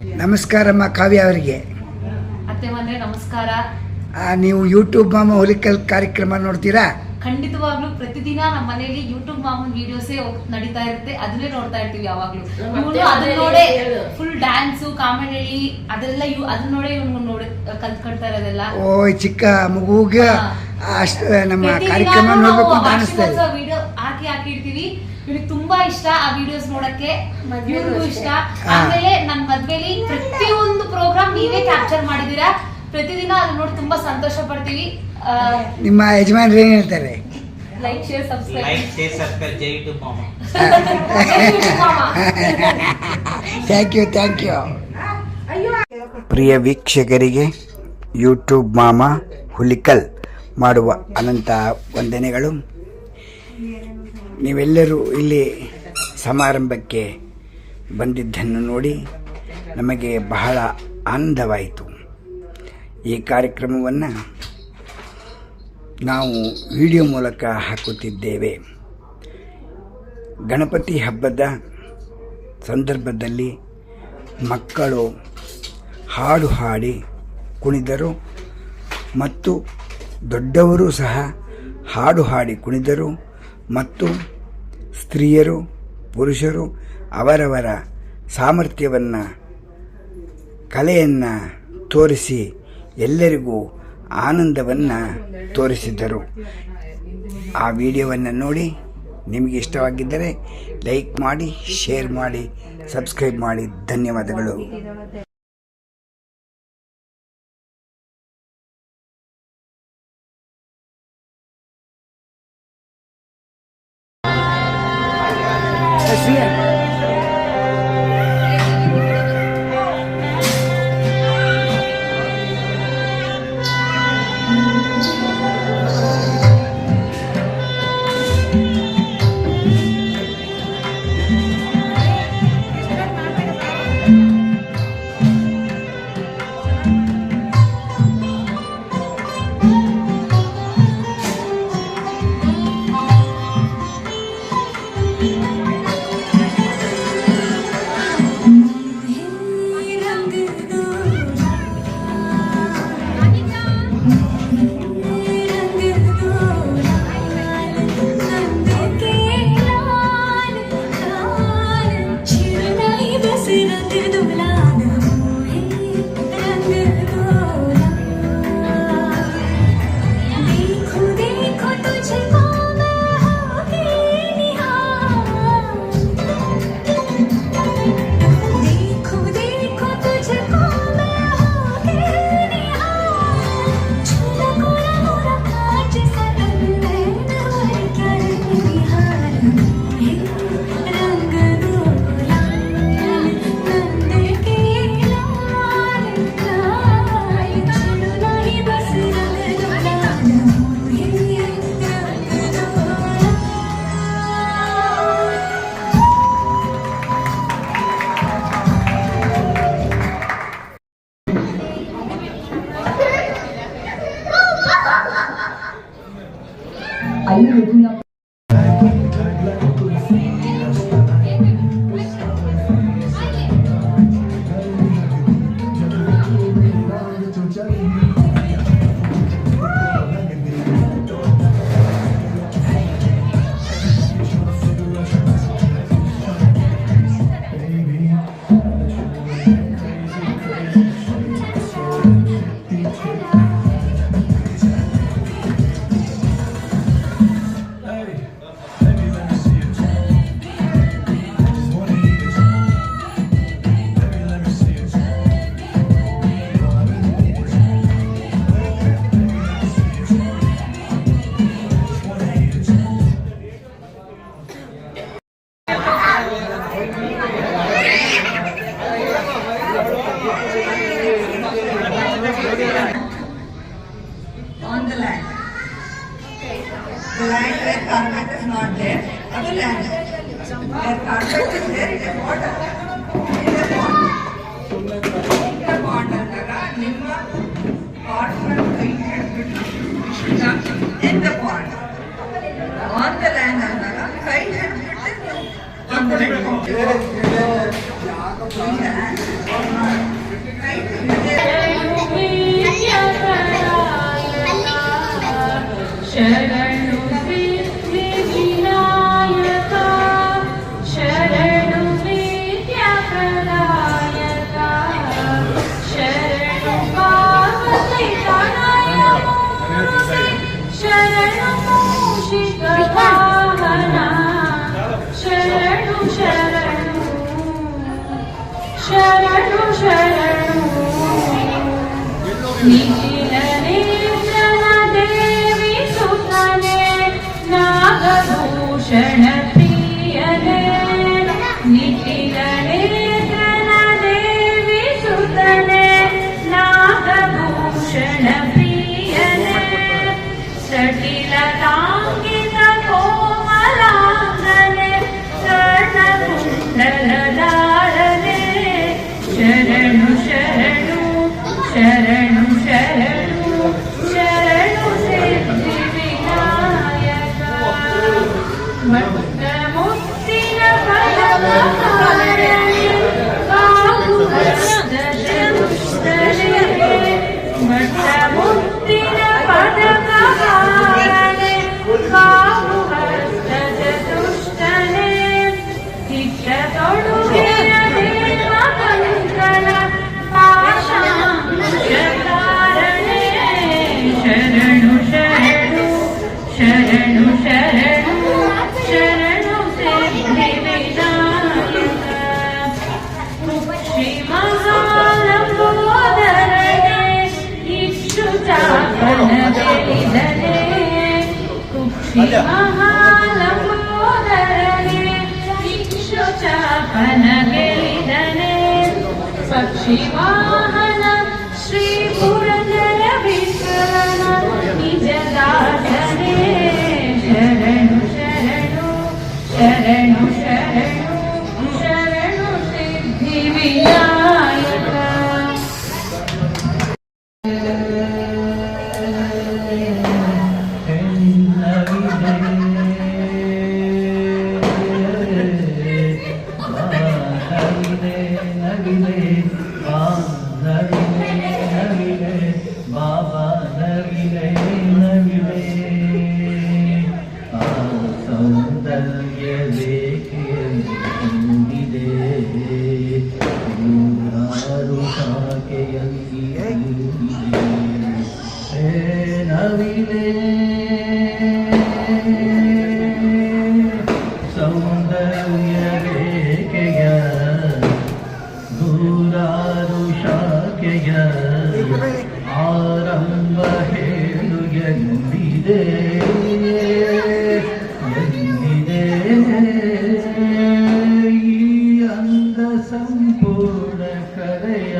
ನಮಸ್ಕಾರಮ್ಮ ಕಾವ್ಯ ಅವರಿಗೆ. ಅತ್ತೆ ನಮಸ್ಕಾರ. ಆ, ನೀವು ಯೂಟ್ಯೂಬ್ ಮಾಮ ಹುಲಿಕಲ್ ಕಾರ್ಯಕ್ರಮ ನೋಡ್ತೀರಾ? ಖಂಡಿತವಾಗ್ಲೂ ಪ್ರತಿದಿನ ನಮ್ಮ ಮನೆಯಲ್ಲಿ ಯೂಟ್ಯೂಬ್ ಮಾಮೂನ್ ವಿಡಿಯೋಸೇ ನಡೀತಾ ಇರುತ್ತೆ. ಅದನ್ನೇ ನೋಡ್ತಾ ಇರ್ತೀವಿ ಯಾವಾಗ್ಲೂ. ಇವನು ಅದನ್ನ ನೋಡೇ ಫುಲ್ ಡ್ಯಾನ್ಸ್ ಕಾಮಿಡಿ ಅದೆಲ್ಲ ಇವ್ ಅದನ್ನ ನೋಡೇ ಇವ್ನು ನೋಡ ಕಲ್ತ್ಕೊಳ್ತಾ ಇರೋದೆಲ್ಲ. ಓ ಈ ಚಿಕ್ಕ ಮಗುಗೆ ಅಷ್ಟು ನಮ್ಮ ಕಾರ್ಯಕ್ರಮ ನೋಡ್ಬೇಕು ಅಂತ ಅನಿಸ್ತಾ ಇದೆ. ವಿಡಿಯೋ ಹಾಕಿ ಹಾಕಿ ಇಡ್ತೀವಿ ಇವ್ರಿಗೆ ತುಂಬಾ ಇಷ್ಟ ಆ ವಿಡಿಯೋಸ್ ನೋಡಕ್ಕೆ. ಇವ್ರಿಗೂ ಇಷ್ಟ. ಆಮೇಲೆ ನನ್ ಮದ್ವೆಲಿ ಪ್ರತಿಯೊಂದು ಪ್ರೋಗ್ರಾಮ್ ನೀವೇ ಕ್ಯಾಪ್ಚರ್ ಮಾಡಿದೀರಾ ಪ್ರತಿದಿನ ಅದನ್ನ ನೋಡಿ ತುಂಬಾ ಸಂತೋಷ ಪಡ್ತೀವಿ. ನಿಮ್ಮ ಯಜಮಾನ್ರು ಏನ್ ಹೇಳ್ತಾರೆ? Like share subscribe like share subscribe ಜೈ ಟು ಮಾಮ. ಥ್ಯಾಂಕ್ ಯು ಥ್ಯಾಂಕ್ ಯು ಪ್ರಿಯ ವೀಕ್ಷಕರಿಗೆ ಯೂಟ್ಯೂಬ್ ಮಾಮ ಹುಲಿಕಲ್ ಮಾಡುವ ಅನಂತ ವಂದನೆಗಳು. ನೀವೆಲ್ಲರೂ ಇಲ್ಲಿ ಸಮಾರಂಭಕ್ಕೆ ಬಂದಿದ್ದನ್ನು ನೋಡಿ ನಮಗೆ ಬಹಳ ಆನಂದವಾಯಿತು. ಈ ಕಾರ್ಯಕ್ರಮವನ್ನು ನಾವು ವಿಡಿಯೋ ಮೂಲಕ ಹಾಕುತ್ತಿದ್ದೇವೆ. ಗಣಪತಿ ಹಬ್ಬದ ಸಂದರ್ಭದಲ್ಲಿ ಮಕ್ಕಳು ಹಾಡು ಹಾಡಿ ಕುಣಿದರು ಮತ್ತು ದೊಡ್ಡವರು ಸಹ ಹಾಡು ಹಾಡಿ ಕುಣಿದರು. ಮತ್ತು ಸ್ತ್ರೀಯರು, ಪುರುಷರು ಅವರವರ ಸಾಮರ್ಥ್ಯವನ್ನು, ಕಲೆಯನ್ನು ತೋರಿಸಿ ಎಲ್ಲರಿಗೂ ಆನಂದವನ್ನು ತೋರಿಸಿದ್ದರು. ಆ ವಿಡಿಯೋವನ್ನು ನೋಡಿ ನಿಮಗೆ ಇಷ್ಟವಾಗಿದ್ದರೆ ಲೈಕ್ ಮಾಡಿ, ಶೇರ್ ಮಾಡಿ, ಸಬ್ಸ್ಕ್ರೈಬ್ ಮಾಡಿ. ಧನ್ಯವಾದಗಳು. decían. is not there, other land. Their carpet is there, it is water. It is water. It is water. ನಿಮ್ಮ ಕಾರ್ಪೊರೇಟ್ ಕೈ in the pot on the land ಅಂದಾಗ ಕೈ the ಕೈ ಹಿಡಿದೇ share. सक्षिवाहन श्रीपुरधर विश्व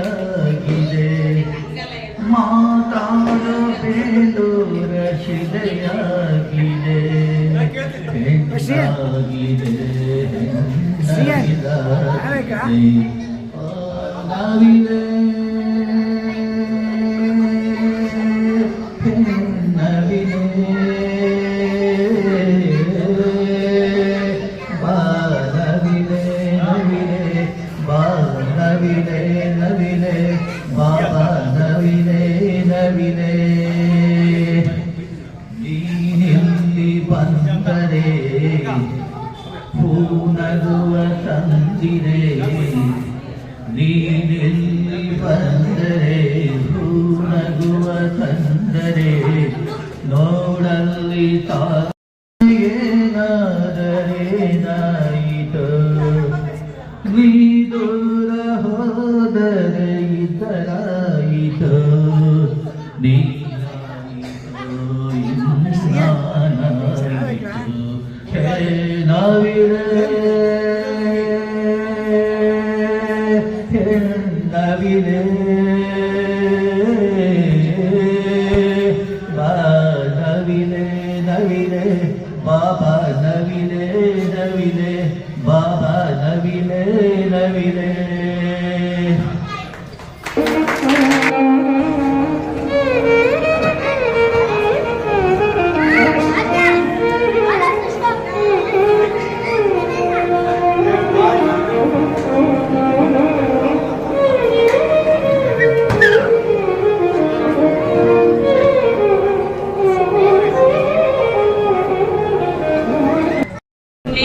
ಆಗಿದೆ ಮಾತಾಡ ಬೇಡು ರಶಿದೆಯಾಗಿದೆ ಹೆಂಗಾಗಿದೆ ಹೆಂಗಾಗಿದೆ Argentina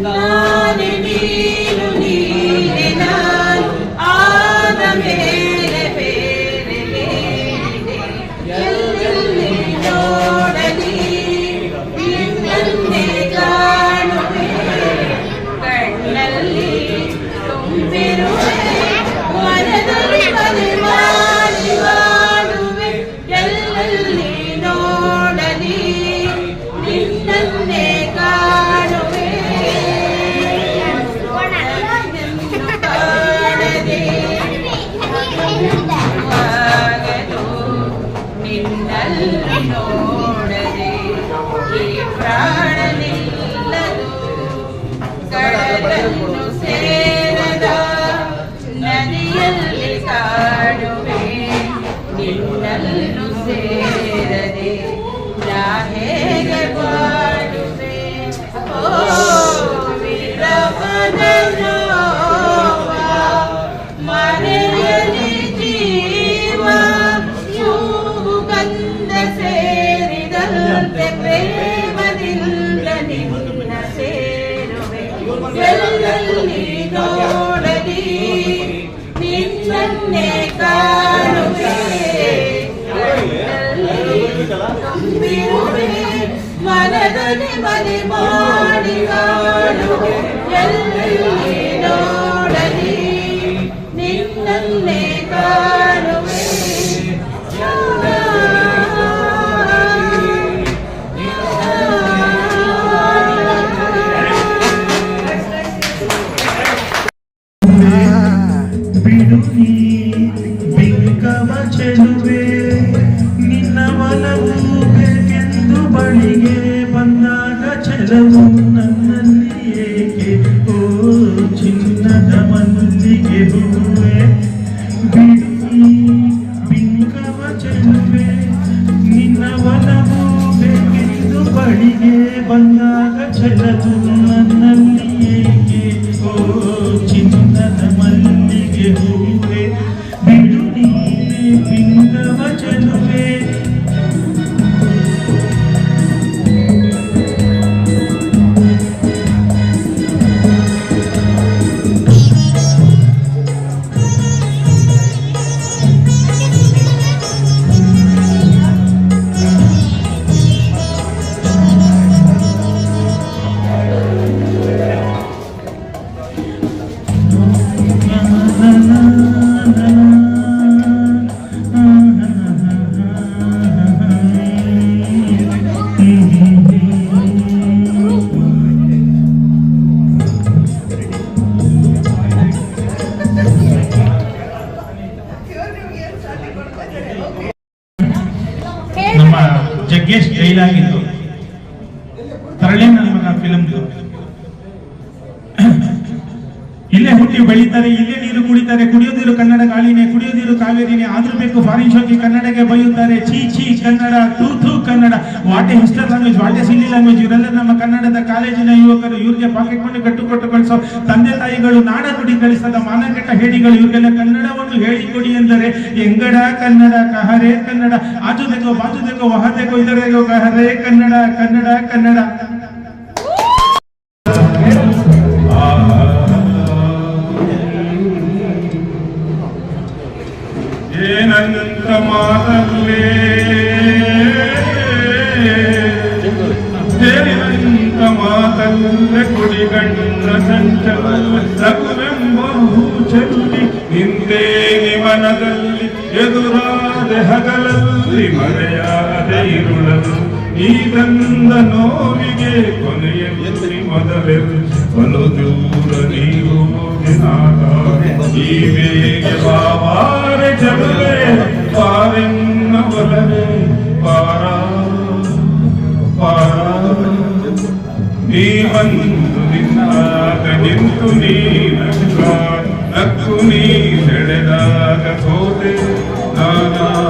Love. ಕೊಲ್ತೆ ಪ್ರೇಮದಿಂದ ನಿನ್ನ ಸೇರುವೆ ಎಲ್ಲಲ್ಲಿ ನೋಡದಿ ನಿನ್ನೇ ಕಾಣುವೆ ನಂಬಿರುವೆ ಮನದಲ್ಲಿ ಮನೆ ಮಾಡಿ ಕಾಣುವೆ ಎಲ್ಲೆಲ್ಲಿ ಬಿಡು ನೀ ಬಿಂಕವ ಚೆಲುವೆ ನಿನ್ನ ಒಲವು ಬೇಕೆಂದು ಬಳಿಗೆ ಬಂದಾಗ ಚೆಲವು ನನ್ನಲ್ಲಿ ಏಕೆ? ಓ, ಚಿನ್ನದ ಮನಸ್ಸಿಗೆ ಹೂವೆ. ಬಿಡಿ ಬಿಂಕವ ಚೆಲುವೆ ನಿನ್ನ ಒಲವು ಬೇಕೆಂದು ಬಳಿಗೆ ಬಂದಾಗ ಚೆಲವು ಜಗ್ಗೇಶ್ ಜೈಲಾಗಿದ್ದು ತರಳಿ ನನ್ನ ಮಗ ಫಿಲಮ್ದು ಹುಟ್ಟಿ ಬೆಳೀತಾರೆ, ಇಲ್ಲೇ ನೀರು ಕುಡಿತಾರೆ, ಕುಡಿಯೋದಿರು ಕನ್ನಡ ಗಾಳಿನೇ, ಕುಡಿಯೋದಿರು ಕಾವೇರಿನೇ, ಆದ್ರೂ ಬೇಕು ಫಾರಿನ್ ಶೋಕಿ ಕನ್ನಡಕ್ಕೆ ಬೈಯುತ್ತಾರೆ. ಛೀ ಛೀ, ಕನ್ನಡ ತೂ ಥೂ, Kannada. What a history language what a silly language ಇವರೆಲ್ಲ ನಮ್ಮ ಕನ್ನಡದ ಕಾಲೇಜಿನ ಯುವಕರು, ಇವ್ರಿಗೆ ಪಾಕೆಟ್ ಮನೆ ಕಟ್ಟುಕೊಟ್ಟು ಕಳಿಸೋ ತಂದೆ ತಾಯಿಗಳು, ನಾಡ ನುಡಿ ಕಳಿಸದ ಮಾನಕೆಟ್ಟ ಹೇಡಿಗಳು, ಇವ್ರಿಗೆಲ್ಲ ಕನ್ನಡವನ್ನು ಹೇಳಿಕೊಡಿ ಎಂದರೆ, ಎಂಗಡ ಕನ್ನಡ, ಕಹರೆ ಕನ್ನಡ. ಆಜು ತೆಗೋ, ಬಾಜು ತೆಗೋ, ವಹ ತೆಗೋ ಕಹರೆ ಕನ್ನಡ ಕನ್ನಡ ಕನ್ನಡ. ಹಗಲಲ್ಲಿ ಮರೆಯಾದೆ ಇರುಳಲು ನೀ ತಂದ ನೋವಿಗೆ ಕೊನೆಯಲ್ಲಿ ಮೊದಲೆಲ್ಲ ಬಲು ದೂರ ನೀವು ಹೋಗಿನಾಗ ಈ ಬೇಗೆ ಬಾವಾರೆ ಜಗವೇ ಪಾರೆನ್ನ ಒಲವೇ ಪಾರ ಪಾರ ನೀ ಬಂದು ನಿನ್ನಾಗ ನಿಂತು ನೀ ನಕ್ಕ ನಕ್ಕು ನೀ ಸೆಳೆದಾಗ ಸೋತೆ ನಾನಾಗ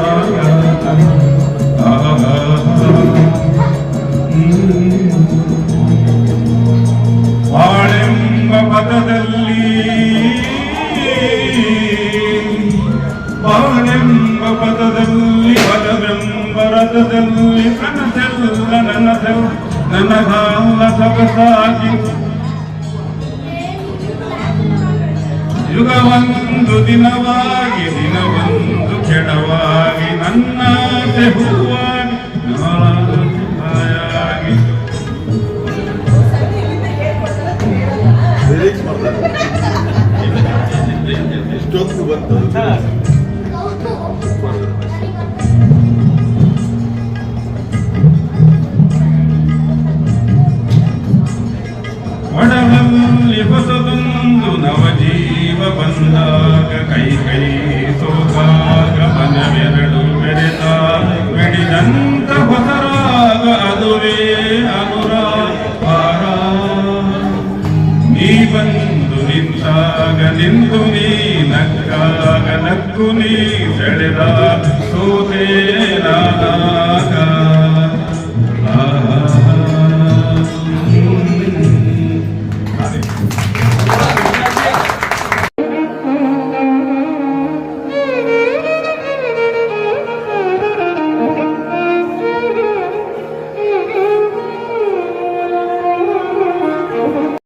ಪದವೆಂಬ ನನ್ನ ಕನಸೆಲ್ಲ ನನ್ನ ಕಾಲ ಸೊಗಸಾಗಿ. ಯುಗವೊಂದು ದಿನವಾಗಿ ದಿನವೊಂದು ಕೆಡವಾಗಿ ನನ್ನ ಹೂವಾಗಿ ನಾಳಾಗಿ ಎಷ್ಟೊತ್ತು ಬಂತು. జీవసదందు నవజీవ బందాగ కైకై సోభాగ మన వెరడు వెరత విడిదంత పదరాగ అదువే అనురా పారా. నీ బందు నింతాగ నిందు నీ నక్కాగ నక్కు నీ సెడదా సోదే నానాగా.